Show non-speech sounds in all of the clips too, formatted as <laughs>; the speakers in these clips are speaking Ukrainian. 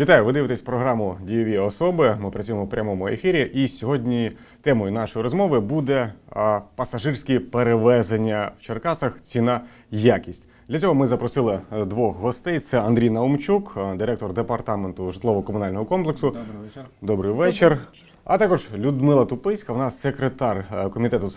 Вітаю! Ви дивитесь програму Дієві особи. Ми працюємо в прямому ефірі. І сьогодні темою нашої розмови буде пасажирські перевезення в Черкасах. Ціна якість. Для цього ми запросили е, двох гостей: це Андрій Наумчук, е, директор департаменту житлово-комунального комплексу. Добрий вечір. Добрий вечір. А також Людмила Туписька, вона секретар е, комітету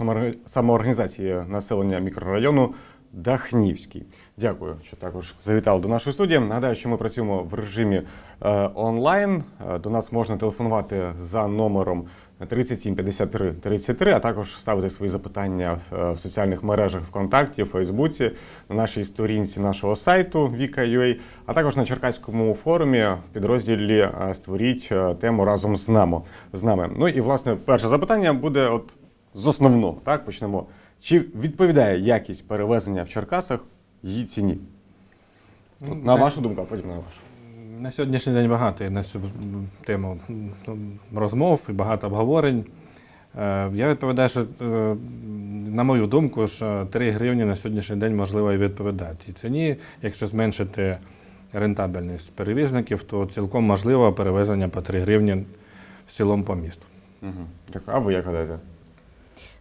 самоорганізації населення мікрорайону Дахнівський. Дякую, що також завітали до нашої студії. Нагадаю, що ми працюємо в режимі е, онлайн. Е, До нас можна телефонувати за номером 37 53 33, а також ставити свої запитання е, в соціальних мережах ВКонтакті, Фейсбуці, на нашій сторінці нашого сайту Vika.ua, а також на Черкаському форумі в підрозділі е, Створіть е, тему разом з нами. з нами. Ну і власне перше запитання буде от з основного. Так почнемо. Чи відповідає якість перевезення в Черкасах її ціні? От, на вашу думку, а потім на вашу. На сьогоднішній день багато на цю тему розмов і багато обговорень. Е, Я відповідаю, що, е, на мою думку, що 3 гривні на сьогоднішній день можливо і відповідати цій ціні. Якщо зменшити рентабельність перевізників, то цілком можливо перевезення по 3 гривні в цілому по місту. Угу. Дякую. А ви як гадаєте?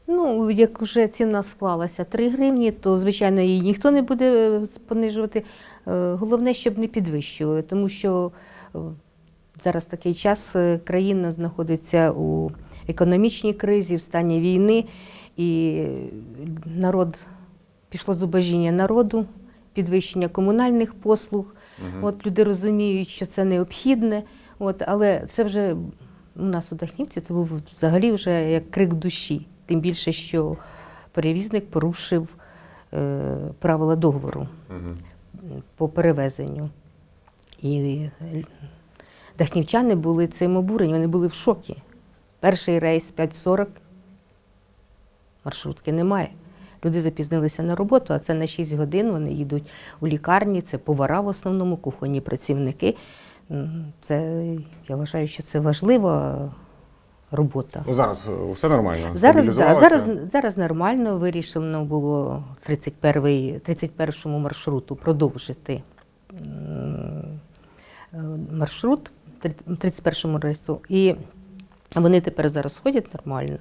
Ну, як вже ціна склалася 3 гривні, то звичайно її ніхто не буде е, понижувати. Е, Головне, щоб не підвищували, тому що е, зараз такий час країна знаходиться у економічній кризі, в стані війни, і народ пішло зубожіння народу, підвищення комунальних послуг. От люди розуміють, що це необхідне. От, але це вже у нас у Дахнівці це був взагалі вже як крик душі. Тим більше, що перевізник порушив е, правила договору Угу. по перевезенню. І е, дахнівчани були цим обурені, вони були в шокі. Перший рейс 5.40, маршрутки немає. Люди запізнилися на роботу, а це на 6 годин. Вони їдуть у лікарні, це повара в основному, кухонні працівники. Це, я вважаю, що це важлива робота. Ну зараз е, все нормально. Зараз, да, зараз, зараз нормально вирішено було 31, 31 маршруту продовжити е, маршрут 31 рейсу. І вони тепер зараз ходять нормально.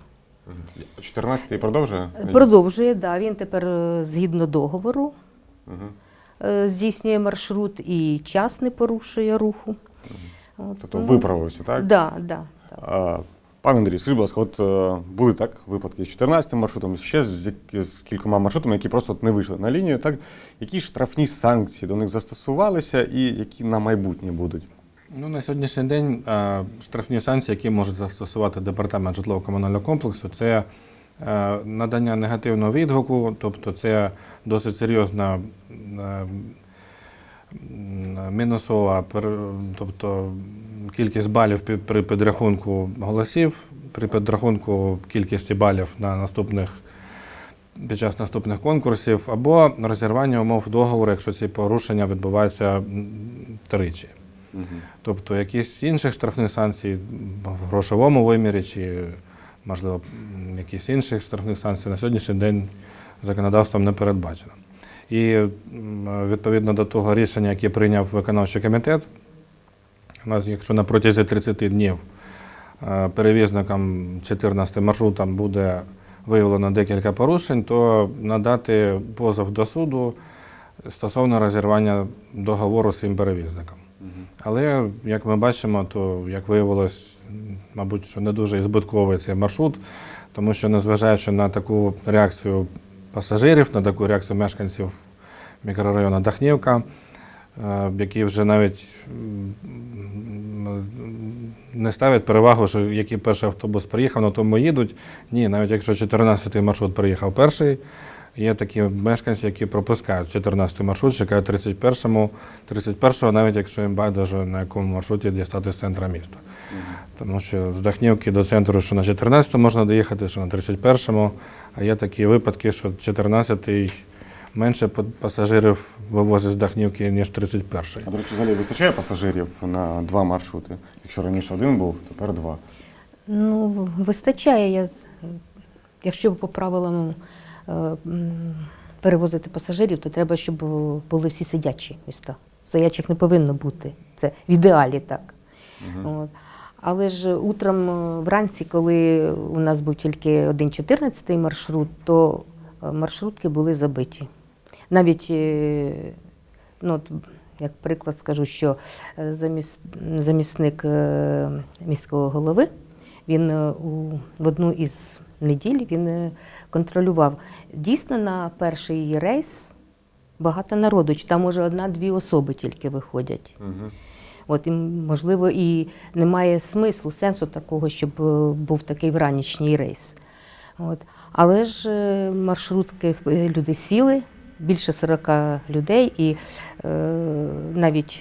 14-й продовжує? Продовжує, да, він тепер е, згідно договору Угу. е, здійснює маршрут і час не порушує руху. Тобто ну, виправився, так? Да, да, так. А, Пане Андрій, скажіть, будь ласка, от е, були так випадки з 14 маршрутом, ще з, як- з кількома маршрутами, які просто от не вийшли на лінію. Так які штрафні санкції до них застосувалися і які на майбутнє будуть? Ну, на сьогоднішній день е, штрафні санкції, які може застосувати департамент житлово-комунального комплексу, це е, надання негативного відгуку, тобто це досить серйозна е, мінусова, пер- тобто кількість балів при підрахунку голосів, при підрахунку кількості балів на наступних. Під час наступних конкурсів або розірвання умов договору, якщо ці порушення відбуваються тричі. Тобто якісь інших штрафних санкцій в грошовому вимірі, чи, можливо, якісь інших штрафних санкцій на сьогоднішній день законодавством не передбачено. І відповідно до того рішення, яке прийняв виконавчий комітет, у нас, якщо на протязі 30 днів е, перевізникам 14 маршрутам буде виявлено декілька порушень, то надати позов до суду стосовно розірвання договору з цим перевізником. Але як ми бачимо, то як виявилось, мабуть, що не дуже збитковий цей маршрут, тому що незважаючи на таку реакцію пасажирів, на таку реакцію мешканців мікрорайону Дахнівка, які вже навіть не ставлять перевагу, що який перший автобус приїхав, на тому їдуть. Ні, навіть якщо 14-й маршрут приїхав перший, Є такі мешканці, які пропускають 14-й маршрут, чекають 31-му, 31-го, навіть якщо їм байдуже на якому маршруті дістати з центра міста. Тому що з Дахнівки до центру, що на 14-му можна доїхати, що на 31-му, а є такі випадки, що 14-й менше па- пасажирів вивозить з Дахнівки, ніж 31-й. А до речі, взагалі вистачає пасажирів на два маршрути? Якщо раніше один був, тепер два. Ну, вистачає. Я, якщо по правилам е, перевозити пасажирів, то треба, щоб були всі сидячі міста. стоячих не повинно бути. Це в ідеалі так. От. Але ж утром е, вранці, коли у нас був тільки один 14 маршрут, то е, маршрутки були забиті. Навіть, е, ну, от, як приклад скажу, що е, заміс- замісник е, міського голови, він у, в одну із неділь він контролював. Дійсно, на перший рейс багато народу, чи там може одна-дві особи тільки виходять. Угу. От, і, можливо, і немає смислу, сенсу такого, щоб був такий вранішній рейс. От. Але ж маршрутки люди сіли, більше 40 людей, і е, навіть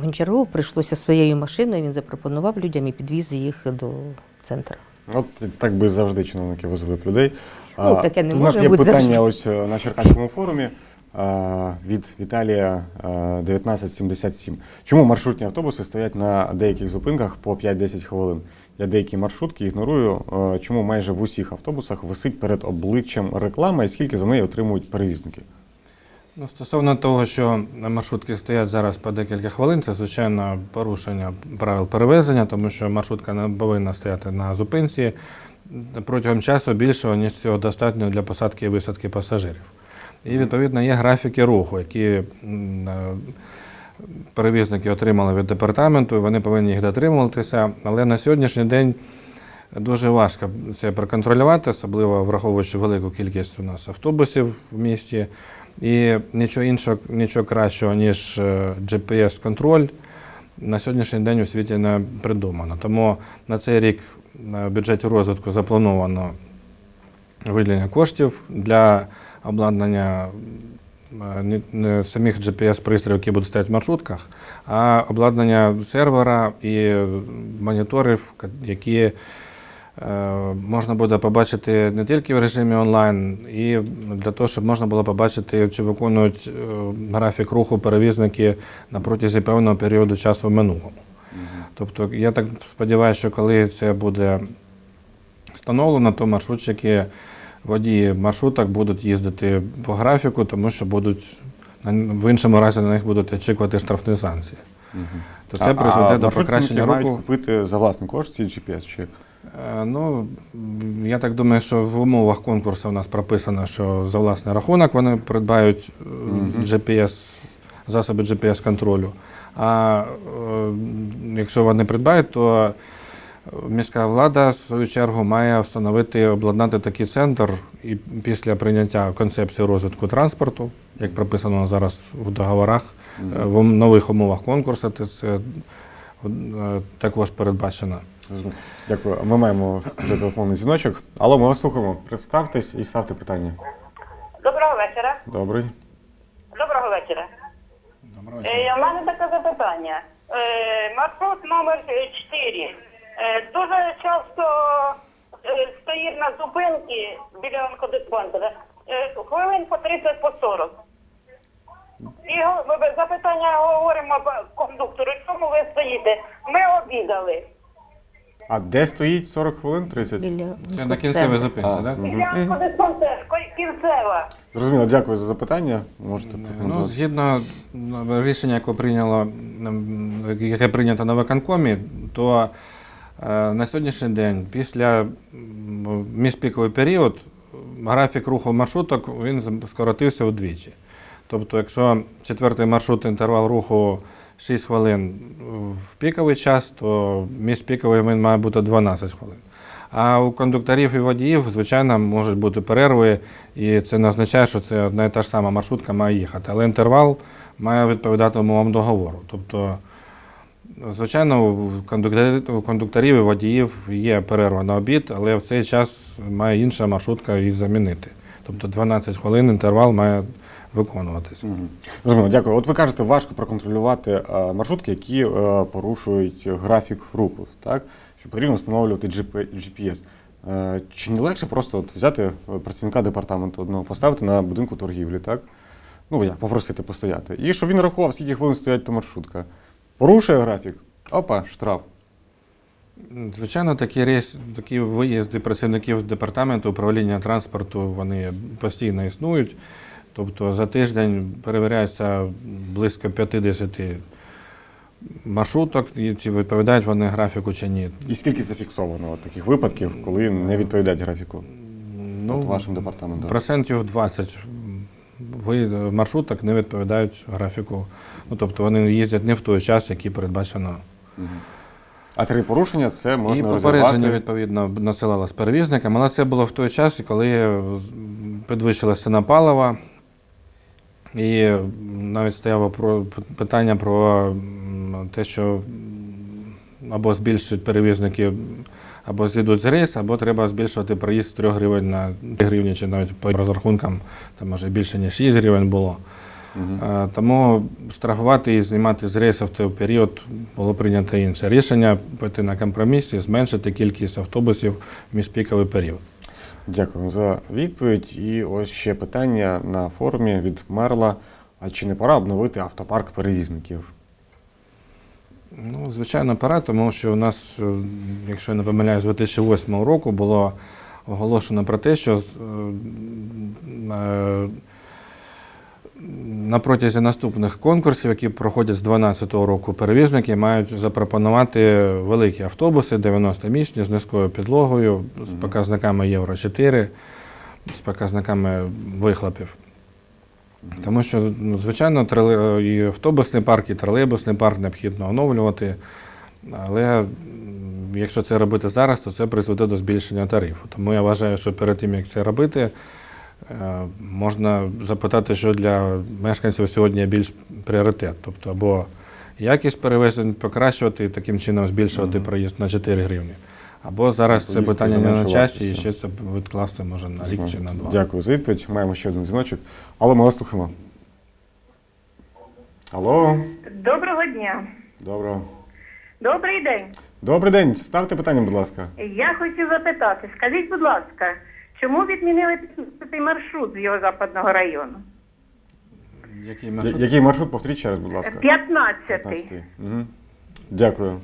Гончарову прийшлося своєю машиною, він запропонував людям і підвіз їх до центру. От так би завжди чиновники возили б людей. Ну, таке не у нас є питання завжди. ось е, на Черкаському форумі а, від Віталія а, 1977. Чому маршрутні автобуси стоять на деяких зупинках по 5-10 хвилин? Я деякі маршрутки ігнорую. е, Чому майже в усіх автобусах висить перед обличчям реклама і скільки за неї отримують перевізники? Ну, стосовно того, що маршрутки стоять зараз по декілька хвилин, це звичайно порушення правил перевезення, тому що маршрутка не повинна стояти на зупинці протягом часу більшого, ніж цього достатньо для посадки і висадки пасажирів. І відповідно є графіки руху, які е, перевізники отримали від департаменту, вони повинні їх дотримуватися. Але на сьогоднішній день дуже важко це проконтролювати, особливо враховуючи велику кількість у нас автобусів в місті. І нічого іншого, нічого кращого, ніж е, GPS-контроль, на сьогоднішній день у світі не придумано. Тому на цей рік на бюджеті розвитку заплановано виділення коштів для обладнання не, не самих GPS-пристроїв, які будуть стояти в маршрутках, а обладнання сервера і моніторів, які е, можна буде побачити не тільки в режимі онлайн, і для того, щоб можна було побачити, чи виконують е, графік руху перевізники на протязі певного періоду часу в минулому. Тобто, я так сподіваюся, що коли це буде встановлено, то маршрутчики, водії маршруток будуть їздити по графіку, тому що будуть в іншому разі на них будуть очікувати штрафні санкції. То це призведе до маршрутники покращення мають руху. купити за власний кошт ці GPS? Чи... Е, Ну, я так думаю, що в умовах конкурсу у нас прописано, що за власний рахунок вони придбають е, GPS, засоби GPS-контролю. А е, якщо вони придбають, то міська влада, в свою чергу, має встановити, обладнати такий центр і після прийняття концепції розвитку транспорту, як прописано зараз в договорах, е, в нових умовах конкурсу, це, е, також передбачено. Дякую. Ми маємо вже телефонний дзвіночок. Алло, ми вас слухаємо. Представтесь і ставте питання. Доброго вечора. Добрий. Доброго вечора. Е, у мене таке запитання. Е, маршрут номер 4 е, дуже часто е, стоїть на зупинці біля онкодиспансера. Е, хвилин по 30 по 40. І запитання говоримо кондуктору, чому ви стоїте? Ми обідали. А де стоїть 40 хвилин 30? Біля Це на кінцевій зупинці, так? Біля онкодиспансер, кінцева. Зрозуміло, дякую за запитання. Можете Ну, прокоментувати. згідно рішення, яке прийняло яке прийнято на виконкомі, то е, на сьогоднішній день, після міжпіковий період, графік руху маршруток він скоротився вдвічі. Тобто, якщо четвертий маршрут інтервал руху 6 хвилин в піковий час, то міжпіковий він має бути 12 хвилин. А у кондукторів і водіїв, звичайно, можуть бути перерви, і це не означає, що це одна і та ж сама маршрутка має їхати. Але інтервал має відповідати умовам договору. Тобто, звичайно, у кондукторів, і водіїв є перерва на обід, але в цей час має інша маршрутка її замінити. Тобто 12 хвилин інтервал має виконуватися. Мгм. Зрозуміло, дякую. От ви кажете, важко проконтролювати е, маршрутки, які е, порушують графік руху, так? Що потрібно встановлювати GP GPS. Е, Чи не легше просто от взяти працівника департаменту одного, поставити на будинку торгівлі, так? Ну, як попросити постояти. І щоб він рахував, скільки хвилин стоять та маршрутка. Порушує графік, опа, штраф. Звичайно, такі рейс, такі виїзди працівників департаменту управління транспорту вони постійно існують. Тобто за тиждень перевіряється близько 50 маршруток, і чи відповідають вони графіку чи ні. І скільки зафіксовано от таких випадків, коли не відповідають графіку? Ну, от вашим департаментом. Процентів 20 маршруток не відповідають графіку. Ну, тобто вони їздять не в той час, який передбачено. А три порушення це можна і попередження, відповідно, надсилалось перевізникам, але це було в той час, коли з- підвищилася ціна палива. І навіть стояло про питання про те, що або збільшують перевізники, або зійдуть з рейс, або треба збільшувати проїзд з 3 гривень на 3 гривні, чи навіть по розрахункам, там може більше, ніж 6 гривень було. Е, Тому штрафувати і знімати з рейсів в той період було прийнято інше рішення піти на компроміс і зменшити кількість автобусів в міжпіковий період. Дякую за відповідь. І ось ще питання на форумі від Мерла. А чи не пора обновити автопарк перевізників? Ну, звичайно, пора, тому що у нас, е, якщо я не помиляюсь, з 2008 року було оголошено про те, що е, на протязі наступних конкурсів, які проходять з 2012 року, перевізники мають запропонувати великі автобуси 90-місні з низькою підлогою, з показниками Євро 4, з показниками вихлопів. Тому що, ну, звичайно, і автобусний парк, і тролейбусний парк необхідно оновлювати. Але якщо це робити зараз, то це призведе до збільшення тарифу. Тому я вважаю, що перед тим, як це робити, можна запитати, що для мешканців сьогодні більш пріоритет. Тобто або якість перевезень покращувати і таким чином збільшувати проїзд на 4 гривні. Або зараз це питання не на часі, і ще це відкласти може на рік чи на два. Дякую за відповідь. Маємо ще один дзвіночок. Алло, ми вас слухаємо. Алло, Доброго дня. доброго. Добрий день. Добрий день. Ставте питання, будь ласка. Я хочу запитати, скажіть, будь ласка, чому відмінили 15 маршрут з його западного району? Який Я- маршрут? Який маршрут? Повторіть ще раз, будь ласка. 15. Угу. Дякую.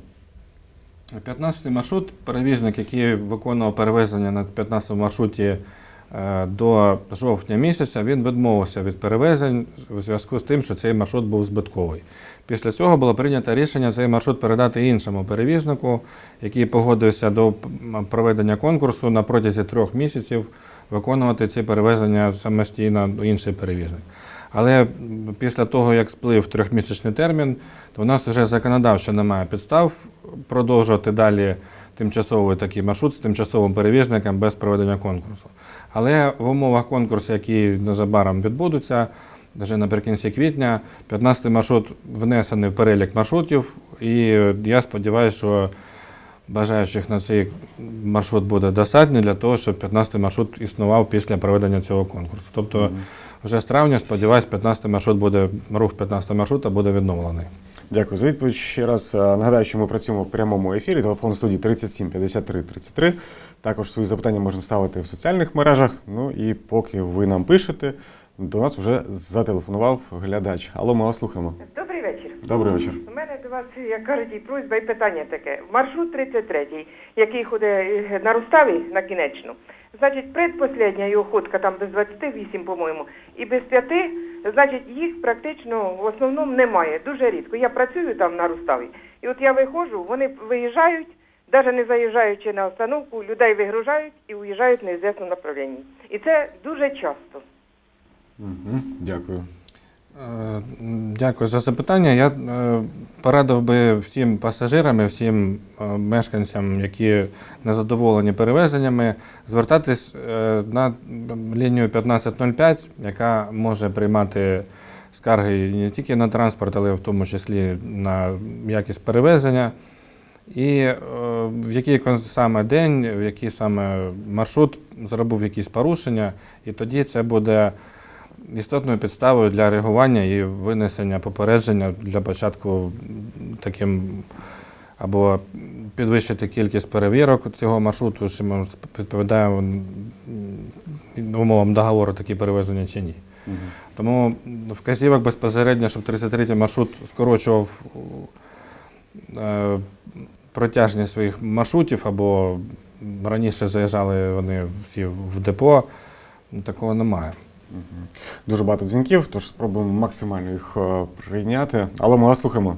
15-й маршрут, перевізник, який виконував перевезення на 15-му маршруті е, до жовтня місяця, він відмовився від перевезень у зв'язку з тим, що цей маршрут був збитковий. Після цього було прийнято рішення цей маршрут передати іншому перевізнику, який погодився до проведення конкурсу на протязі трьох місяців виконувати ці перевезення самостійно інший перевізник. Але після того, як сплив трьохмісячний термін, то у нас вже законодавчо немає підстав продовжувати далі тимчасовий такий маршрут з тимчасовим перевізником без проведення конкурсу. Але в умовах конкурсу, які незабаром відбудуться, вже наприкінці квітня, 15 маршрут внесений в перелік маршрутів, і я сподіваюся, що бажаючих на цей маршрут буде достатньо для того, щоб 15 маршрут існував після проведення цього конкурсу. Тобто вже з травня, сподіваюся, 15 маршрут буде, рух 15 маршрута буде відновлений. Дякую за відповідь. Ще раз е, нагадаю, що ми працюємо в прямому ефірі. Телефон студії 37 53 33. Також свої запитання можна ставити в соціальних мережах. Ну і поки ви нам пишете, до нас вже зателефонував глядач. Алло, ми вас слухаємо. Добрий вечір. Добрий вечір. У мене до вас, як кажуть, і просьба і питання таке. Маршрут 33, який ходить е, на Руставі на кінечну. Значить, предпоследня його ходка там без 28, по-моєму, і без 5, значить, їх практично в основному немає. Дуже рідко. Я працюю там на Руставі. І от я виходжу, вони виїжджають, навіть не заїжджаючи на остановку, людей вигружають і уїжджають в неізвісному направлінні. І це дуже часто. Дякую. Е, Дякую за запитання. Я е, порадив би всім пасажирам і всім е, мешканцям, які незадоволені перевезеннями, звертатись на лінію 1505, яка може приймати скарги не тільки на транспорт, але в тому числі на якість перевезення. І в який саме день, в який саме маршрут зробив якісь порушення, і тоді це буде істотною підставою для реагування і винесення попередження для початку таким або підвищити кількість перевірок цього маршруту, чи може, відповідає м, умовам договору такі перевезення чи ні. Тому вказівок безпосередньо, щоб 33-й маршрут скорочував е, протяжність своїх маршрутів, або раніше заїжджали вони всі в депо, такого немає. Дуже багато дзвінків, тож спробуємо максимально їх е, прийняти. Але ми вас слухаємо.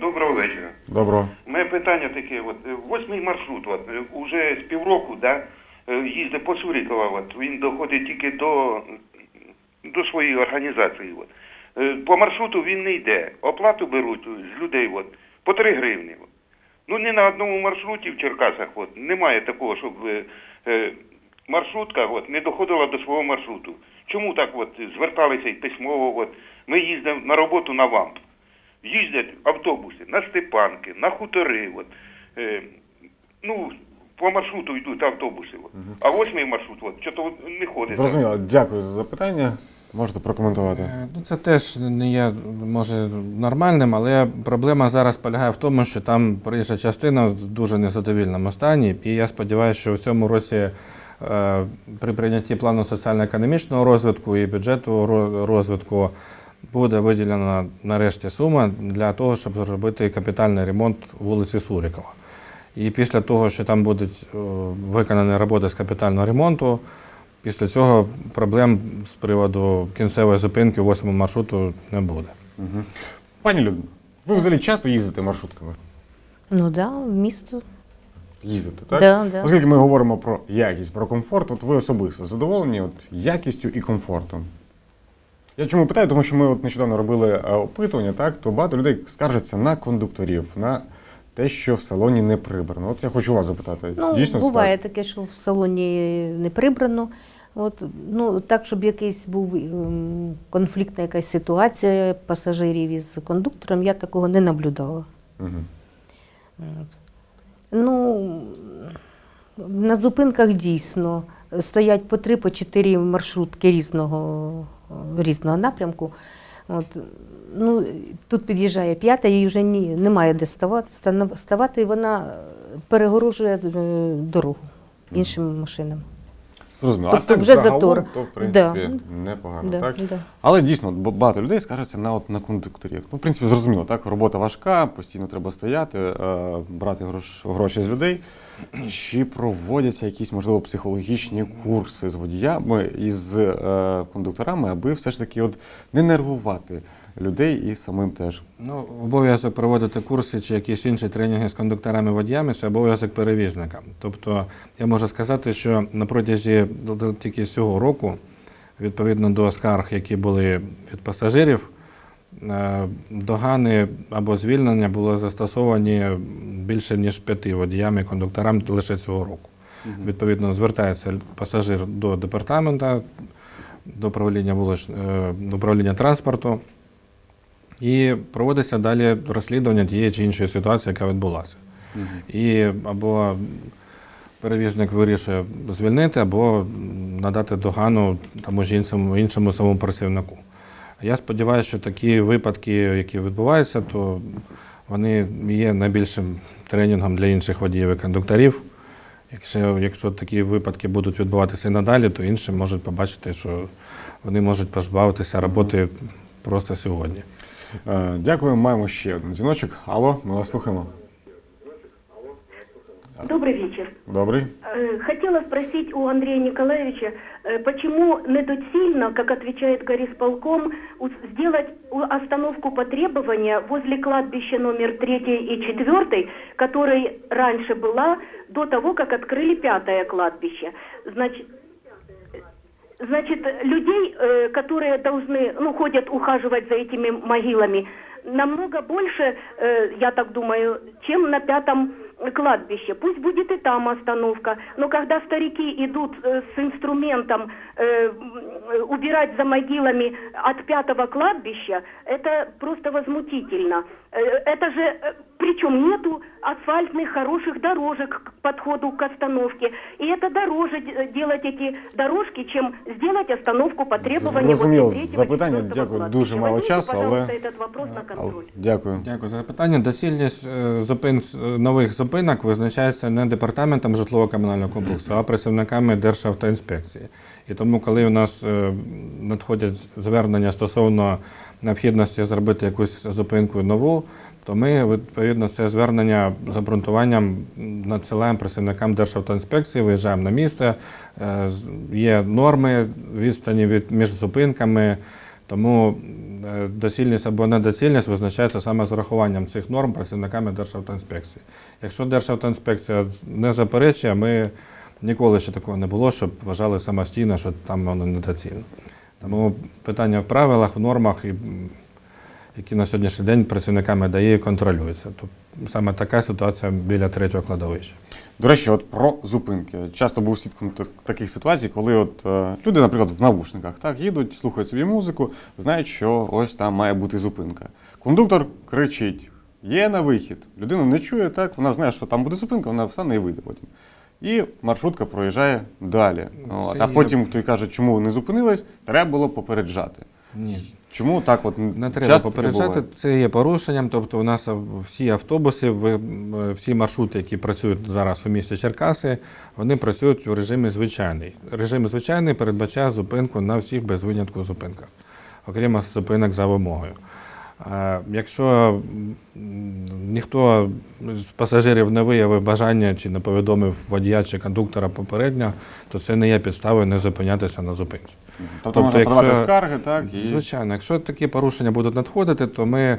Доброго вечора. Доброго. У мене питання таке, от е, восьмий маршрут, от е, уже з півроку, да, їздить по Сурікова, от він доходить тільки до, до своєї організації. От. По маршруту він не йде. Оплату беруть з людей от, по 3 гривні. От. Ну ні на одному маршруті в Черкасах от, немає такого, щоб е, маршрутка от, не доходила до свого маршруту. Чому так от, зверталися й письмово? От, ми їздимо на роботу на ВАМП. Їздять автобуси на Степанки, на хутори. От, е, ну, по маршруту йдуть автобуси. От. А восьмий маршрут, от, що то не ходить. Зрозуміло, дякую за запитання. Можете прокоментувати. Е, Ну, це теж не є, може, нормальним, але проблема зараз полягає в тому, що там проїжджа частина в дуже незадовільному стані. І я сподіваюся, що в цьому році при прийнятті плану соціально-економічного розвитку і бюджету розвитку буде виділена нарешті сума для того, щоб зробити капітальний ремонт вулиці Сурікова. І після того, що там будуть е, виконані роботи з капітального ремонту, після цього проблем з приводу кінцевої зупинки 8 маршруту не буде. Угу. Пані Людмила, ви взагалі часто їздите маршрутками? Ну так, да, в місто. Їздите, так? Да, да. Оскільки ми говоримо про якість, про комфорт, от ви особисто задоволені от, якістю і комфортом? Я чому питаю, тому що ми от нещодавно робили е, опитування, так, то багато людей скаржаться на кондукторів, на те, що в салоні не прибрано. От я хочу вас запитати. Ну, Дійсно буває так? таке, що в салоні не прибрано. От, ну, так, щоб якийсь був ем, конфліктна якась ситуація пасажирів із кондуктором, я такого не наблюдала. От. Ну, на зупинках дійсно стоять по три, по чотири маршрутки різного, різного напрямку. От. Ну, тут під'їжджає п'ята, їй вже ні, немає де ставати, ставати, і вона перегорожує е, дорогу іншим машинам. Зрозуміло. Тобто а так вже загалом, затор. то, в принципі, Да. непогано, Да, так? да. Але дійсно б- багато людей скаржаться на, от, на кондукторів. Ну, в принципі, зрозуміло, так? Робота важка, постійно треба стояти, е, брати грош, гроші з людей. Чи проводяться якісь, можливо, психологічні курси з водіями і з е, кондукторами, аби все ж таки от, не нервувати людей і самим теж? Ну, обов'язок проводити курси чи якісь інші тренінги з кондукторами водіями це обов'язок перевізника. Тобто я можу сказати, що на протязі тільки цього року, відповідно до скарг, які були від пасажирів, догани або звільнення були застосовані більше ніж п'яти водіями і кондукторам лише цього року. Відповідно, звертається пасажир до департамента, до управління вулич, е, управління транспорту. І проводиться далі розслідування тієї чи іншої ситуації, яка відбулася. І або перевізник вирішує звільнити, або надати догану тому ж іншому, іншому самому працівнику. Я сподіваюся, що такі випадки, які відбуваються, то вони є найбільшим тренінгом для інших водіїв і кондукторів. Якщо, якщо такі випадки будуть відбуватися і надалі, то інші можуть побачити, що вони можуть позбавитися роботи просто сьогодні. Е, дякую, маємо ще один дзвіночок. Алло, ми вас слухаємо. Добрый вечер. Добрий. Э, Хотела спросить у Андрея Николаевича, э, почему недоцільно, как отвечает горисполком, сделать остановку по требования возле кладбища номер 3 и 4, которой раньше была до того, как открыли пятое кладбище. Значит, Значит, людей, э, которые должны, ну, ходят ухаживать за этими могилами, намного больше, я так думаю, чем на пятом кладбище. Пусть будет и там остановка, но когда старики идут э, с инструментом э, м, э, убирать за могилами от пятого кладбища, это просто возмутительно. Э, это же, э, причем нету асфальтных хороших дорожек к подходу к остановке. И это дороже д- делать эти дорожки, чем сделать остановку по требованию Зрозуміло, возле третьего, запитання, четвертого дякую, кладбища. дуже мало Возьмите, часу, але- пожалуйста, этот вопрос на Ал- контроль. Дякую. Дякую за запитання. Доцільність е, зупин е, нових зупинок визначається не департаментом житлово-комунального комплексу, а працівниками Державтоінспекції. І тому, коли у нас е, надходять звернення стосовно необхідності зробити якусь зупинку нову, то ми відповідно це звернення з обґрунтуванням надсилаємо працівникам Державтоінспекції, виїжджаємо на місце. Е, Є норми відстані від між зупинками, тому е, доцільність або недоцільність визначається саме з урахуванням цих норм працівниками Державтоінспекції. Якщо Державтоінспекція не заперечує, ми ніколи ще такого не було, щоб вважали самостійно, що там воно недоцільно. Тому питання в правилах, в нормах, і, які на сьогоднішній день працівниками дає і контролюються. Тобто саме така ситуація біля третього кладовища. До речі, от про зупинки. Часто був свідком таких ситуацій, коли от е, люди, наприклад, в навушниках так їдуть, слухають собі музику, знають, що ось там має бути зупинка. Кондуктор кричить: є на вихід. Людина не чує так, вона знає, що там буде зупинка, вона встане і вийде потім. І маршрутка проїжджає далі. От, а потім хто й каже, чому не зупинились, треба було попереджати. Ні. Чому так от Не треба часто попереджати, буває? це є порушенням. Тобто, у нас всі автобуси, всі маршрути, які працюють зараз у місті Черкаси, вони працюють у режимі звичайний. Режим звичайний передбачає зупинку на всіх без винятку зупинках, окрім зупинок за вимогою. А Якщо ніхто з пасажирів не виявив бажання чи не повідомив водія чи кондуктора попередньо, то це не є підставою не зупинятися на зупинці. Тобто, можна якщо- подавати скарги, так? І... Звичайно, якщо такі порушення будуть надходити, то ми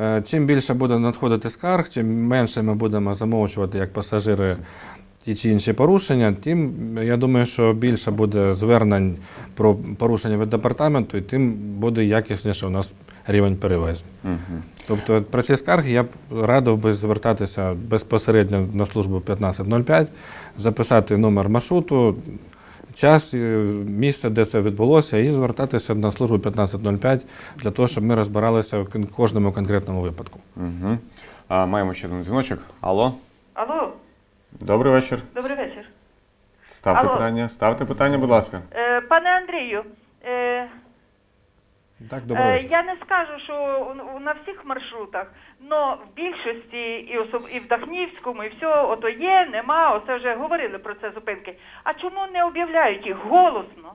е, чим більше буде надходити скарг, чим менше ми будемо замовчувати як пасажири ті чи інші порушення, тим я думаю, що більше буде звернень про порушення від департаменту, і тим буде якісніше у нас рівень перевезень. Мгм. Тобто про ці скарги я б радив би звертатися безпосередньо на службу 1505, записати номер маршруту, час, е, місце, де це відбулося, і звертатися на службу 1505 для того, щоб ми розбиралися в кожному конкретному випадку. Угу. А, маємо ще один дзвіночок. Алло, Алло, добрий вечір. добрий вечір. Ставте Алло. питання, ставте питання, будь ласка. Е, пане Андрію, е, Так, Е. Я не скажу, що на всіх маршрутах, але в більшості і особ... і в Дахнівському, і все, ото є, нема, оце вже говорили про це зупинки. А чому не об'являють їх голосно?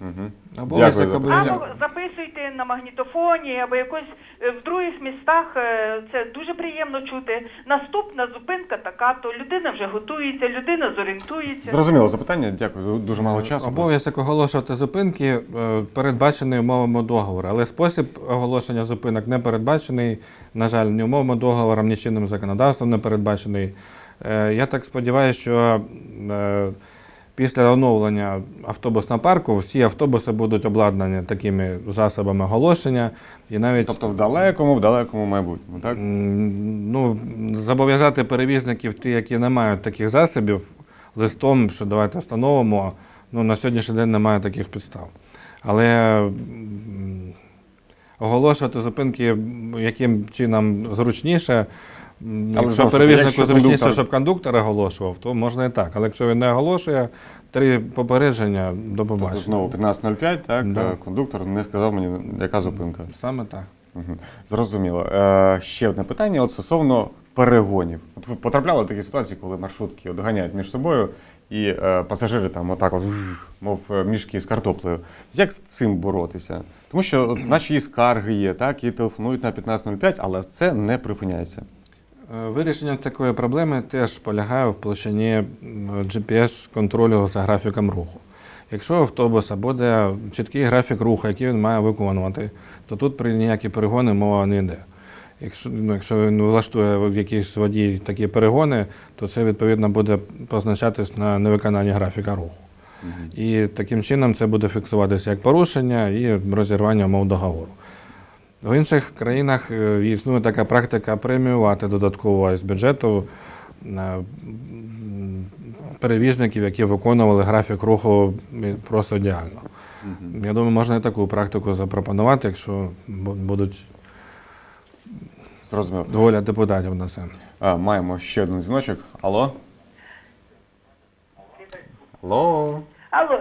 Угу. Обов'язок Дякую за об'являти. Або записуйте на магнітофоні, або якось е, в других містах е, це дуже приємно чути. Наступна зупинка така, то людина вже готується, людина зорієнтується. Зрозуміло запитання, дякую. Дуже мало часу. Обов'язок оголошувати зупинки е, передбачений умовами договору, але спосіб оголошення зупинок не передбачений, на жаль, ні умовами договором, ні чинним законодавством не передбачений. Е, Я так сподіваюся, що е, після оновлення автобусного парку всі автобуси будуть обладнані такими засобами оголошення і навіть Тобто в далекому, в далекому майбутньому, так? Ну, зобов'язати перевізників, ті, які не мають таких засобів, листом, що давайте встановимо, ну, на сьогоднішній день немає таких підстав. Але оголошувати зупинки, яким чином зручніше, Але якщо перевізнику якщо зручніше, кондуктор- щоб кондуктор оголошував, то можна і так. Але якщо він не оголошує, три попередження до Тобто побачення. знову 15.05, так? Да. е, Кондуктор не сказав мені, яка зупинка. Саме так. Зрозуміло. Е, ще одне питання от стосовно перегонів. От ви потрапляли в такі ситуації, коли маршрутки от ганяють між собою, і е, пасажири там отак, от, мов е, мішки з картоплею. Як з цим боротися? Тому що, от, наче і скарги є, так, і телефонують на 15.05, але це не припиняється. Е, Вирішення такої проблеми теж полягає в площині GPS-контролю за графіком руху. Якщо у автобуса буде чіткий графік руху, який він має виконувати, то тут при ніякі перегони мова не йде. Якщо, ну, якщо він влаштує якісь водій такі перегони, то це відповідно буде позначатись на невиконанні графіка руху. І таким чином це буде фіксуватися як порушення і розірвання умов договору. В інших країнах е, існує така практика преміювати додатково з бюджету е, перевізників, які виконували графік руху просто ідеально. Я думаю, можна і таку практику запропонувати, якщо будуть Зрозуміло. воля депутатів на це. А, маємо ще один дзвіночок. Алло? Алло? Алло,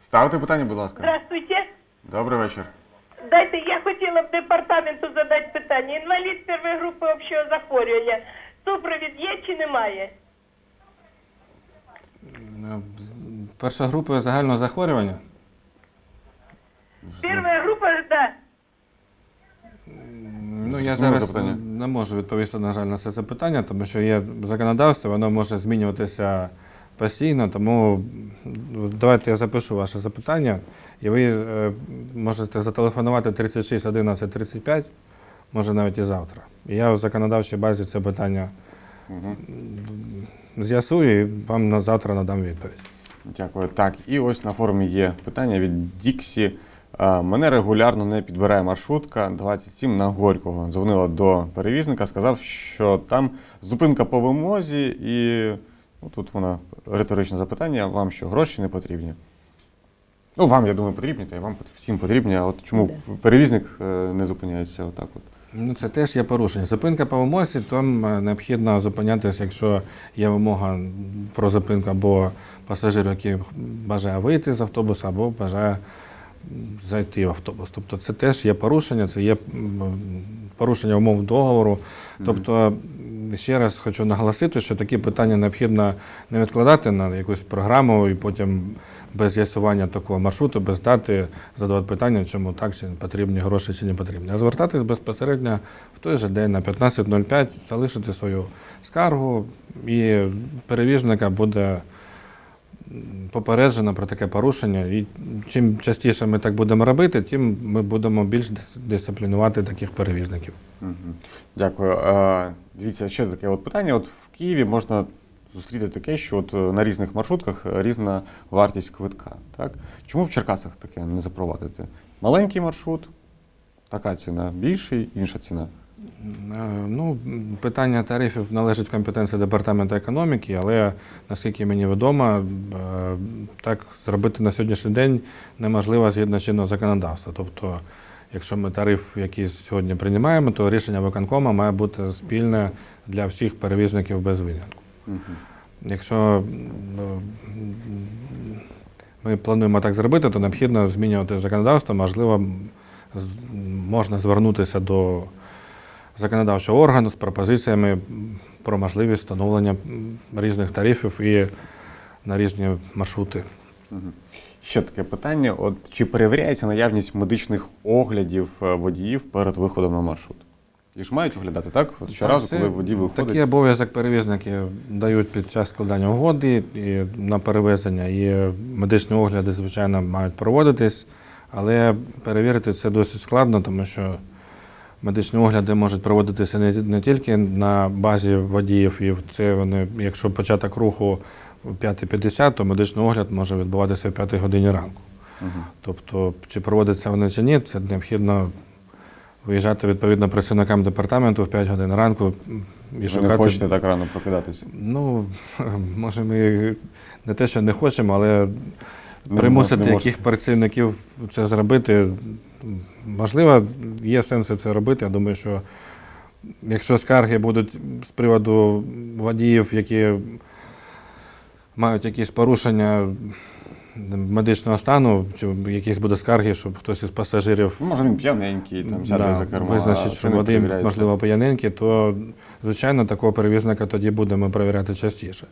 Ставте питання, будь ласка. здравствуйте. Добрий вечір. Дайте, я хотіла б департаменту задати питання. Інвалід першої групи общого захворювання. Супровід є чи немає? Е, Перша група загального захворювання. Перша група, да. Ну, я зараз не можу відповісти, на жаль, на це запитання, тому що є законодавство, воно може змінюватися постійно, тому давайте я запишу ваше запитання, і ви е, можете зателефонувати 36 11 35, може навіть і завтра. І я в законодавчій базі це питання Мгм. з'ясую і вам на завтра надам відповідь. Дякую. Так, і ось на форумі є питання від Діксі. Мене регулярно не підбирає маршрутка 27 на Горького. Дзвонила до перевізника, сказав, що там зупинка по вимозі, і тут вона риторичне запитання: вам що, гроші не потрібні? Ну, вам, я думаю, потрібні, та й вам всім потрібні. А от чому перевізник е, не зупиняється отак? От? Ну, це теж є порушення. Зупинка по вимозі, там е, необхідно зупинятися, якщо є вимога про зупинку або пасажир, який бажає вийти з автобуса, або бажає зайти в автобус. Тобто це теж є порушення, це є порушення умов договору. Тобто, ще раз хочу наголосити, що такі питання необхідно не відкладати на якусь програму і потім без з'ясування такого маршруту, без дати задавати питання, чому так, чи потрібні гроші, чи не потрібні. А звертатись безпосередньо в той же день на 15.05, залишити свою скаргу, і перевіжника буде попереджено про таке порушення. І чим частіше ми так будемо робити, тим ми будемо більш дисциплінувати таких перевізників. Дякую. Дивіться, ще таке от питання. От в Києві можна зустріти таке, що от е, на різних маршрутках е, різна вартість квитка. Так? Чому в Черкасах таке не запровадити? Маленький маршрут, така ціна, більший, інша ціна. Е, Ну, питання тарифів належить компетенції департаменту економіки, але наскільки мені відомо, е, так зробити на сьогоднішній день неможливо згідно чинного законодавства. Тобто, якщо ми тариф якийсь сьогодні приймаємо, то рішення виконкома має бути спільне для всіх перевізників без винятку. Якщо ми плануємо так зробити, то необхідно змінювати законодавство. Можливо, можна звернутися до законодавчого органу з пропозиціями про можливість встановлення різних тарифів і на різні маршрути. Ще таке питання: от чи перевіряється наявність медичних оглядів е, водіїв перед виходом на маршрут? Їх ж мають оглядати, так? От щоразу, коли водій виходить. Такий обов'язок перевізники дають під час складання угоди і на перевезення. І медичні огляди, звичайно, мають проводитись, але перевірити це досить складно, тому що медичні огляди можуть проводитися не, не тільки на базі водіїв, і це вони, якщо початок руху о 5.50, то медичний огляд може відбуватися о 5 годині ранку. Мгм. Тобто, чи проводиться вони чи ні, це необхідно виїжджати відповідно працівникам департаменту в 5 годин ранку і Ви не хочете так рано прокидатися? Ну, <laughs> може, ми не те, що не хочемо, але примусити яких працівників це зробити. Можливо, є сенс це робити. Я думаю, що якщо скарги будуть з приводу водіїв, які мають якісь порушення медичного стану, чи якісь буде скарги, щоб хтось із пасажирів Ну, може він п'яненький, там сяде да, за кермо. визначить, що води, можливо, п'яненькі, то, звичайно, такого перевізника тоді будемо перевіряти частіше.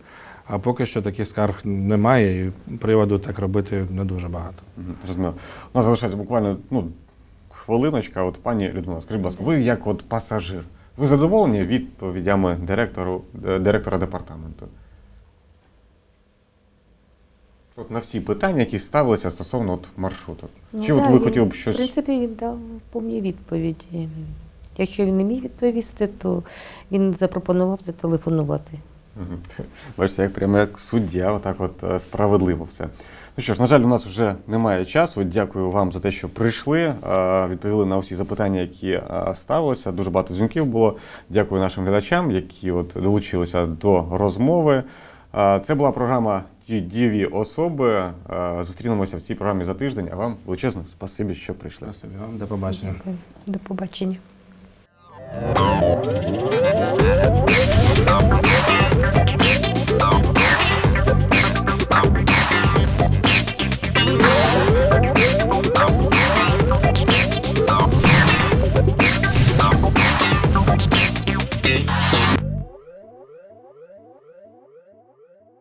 А поки що таких скарг немає, і приводу так робити не дуже багато. Мгм, Зрозуміло. У нас залишається буквально ну, хвилиночка. От пані Людмила, скажіть, будь ласка, ви як от пасажир, ви задоволені відповідями директору, е, директора департаменту? От на всі питання, які ставилися стосовно от маршруту. Чи Ну, от да, ви хотіли б В принципі, він дав повні відповіді. Якщо він не міг відповісти, то він запропонував зателефонувати. Бачите, як прямо як суддя, отак от е, справедливо все. Ну що ж, на жаль, у нас вже немає часу. Дякую вам за те, що прийшли, е, відповіли на усі запитання, які е, ставилися. Дуже багато дзвінків було. Дякую нашим глядачам, які от долучилися до розмови. Це була програма «Ті дієві особи. Зустрінемося в цій програмі за тиждень. А вам величезне спасибі, що прийшли. Спасибі вам, до побачення. Дякую. До побачення. Thank you.